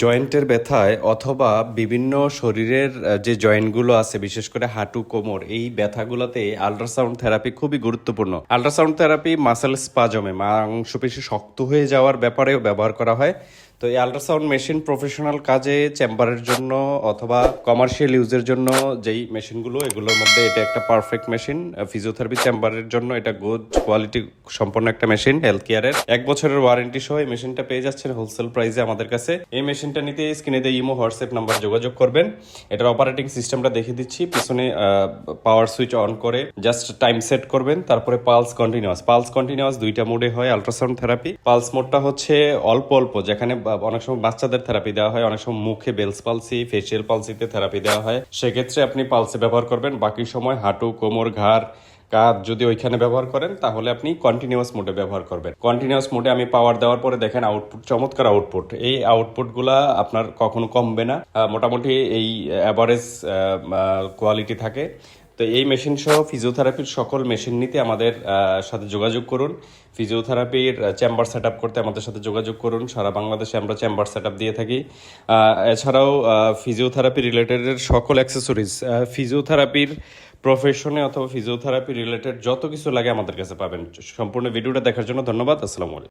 জয়েন্টের ব্যথায় অথবা বিভিন্ন শরীরের যে জয়েন্টগুলো আছে, বিশেষ করে হাঁটু, কোমর, এই ব্যথাগুলোতে আল্ট্রাসাউন্ড থেরাপি খুবই গুরুত্বপূর্ণ। আল্ট্রাসাউন্ড থেরাপি মাসেল স্পাজমে মাংসপেশি শক্ত হয়ে যাওয়ার ব্যাপারেও ব্যবহার করা হয়। তো এই আল্ট্রাসাউন্ড মেশিন প্রফেশনাল কাজে চেম্বারের জন্য অথবা কমার্শিয়াল ইউজের জন্য যেই মেশিনগুলো এগুলোর মধ্যে এটা একটা পারফেক্ট মেশিন ফিজিওথেরাপি চেম্বারের জন্য এটা গুড কোয়ালিটি সম্পন্ন একটা মেশিন হেলথ কেয়ারের এক বছরের ওয়ারেন্টি সহ এই মেশিনটা পেয়ে যাচ্ছেন হোলসেল প্রাইসে আমাদের কাছে। এই মেশিনটা নিতে স্ক্রিনে দিয়ে ইমো, হোয়াটসঅ্যাপ নাম্বার যোগাযোগ করবেন। এটার অপারেটিং সিস্টেমটা দেখিয়ে দিচ্ছি। পিছনে পাওয়ার সুইচ অন করে জাস্ট টাইম সেট করবেন। তারপরে পালস কন্টিনিউয়াস পালস কন্টিনিউয়াস দুইটা মোডে হয় আল্ট্রাসাউন্ড থেরাপি পালস মোডটা হচ্ছে অল্প অল্প, যেখানে অনেক সময় বাচ্চাদের থেরাপি দেওয়া হয়, অনেক সময় মুখে বেলস পালসি ফেসিয়াল পালসিতে থেরাপি দেওয়া হয়। সেক্ষেত্রে আপনি পালসি ব্যবহার করবেন, বাকি সময় হাঁটু, কোমর, ঘাড়, কাঁধ যদি ওইখানে ব্যবহার করেন, তাহলে আপনি কন্টিনিউয়াস মোডে ব্যবহার করবেন। কন্টিনিউয়াস মোডে আমি পাওয়ার দেওয়ার পরে দেখেন আউটপুট চমৎকার আউটপুট এই আউটপুটগুলা আপনার কখনো কমবে না। মোটামুটি এই অ্যাভারেজ কোয়ালিটি থাকে। তো এই মেশিন সহ ফিজিওথেরাপির সকল মেশিন নিতে আমাদের সাথে যোগাযোগ করুন। ফিজিওথেরাপির চেম্বার সেট করতে আমাদের সাথে যোগাযোগ করুন। সারা বাংলাদেশে আমরা চেম্বার সেট দিয়ে থাকি। এছাড়াও ফিজিওথেরাপি রিলেটেডের সকল অ্যাক্সেসরিজ ফিজিওথেরাপির প্রফেশনে অথবা ফিজিওথেরাপি রিলেটেড যত কিছু লাগে আমাদের কাছে পাবেন। সম্পূর্ণ ভিডিওটা দেখার জন্য ধন্যবাদ। আসসালামু আলাইকুম।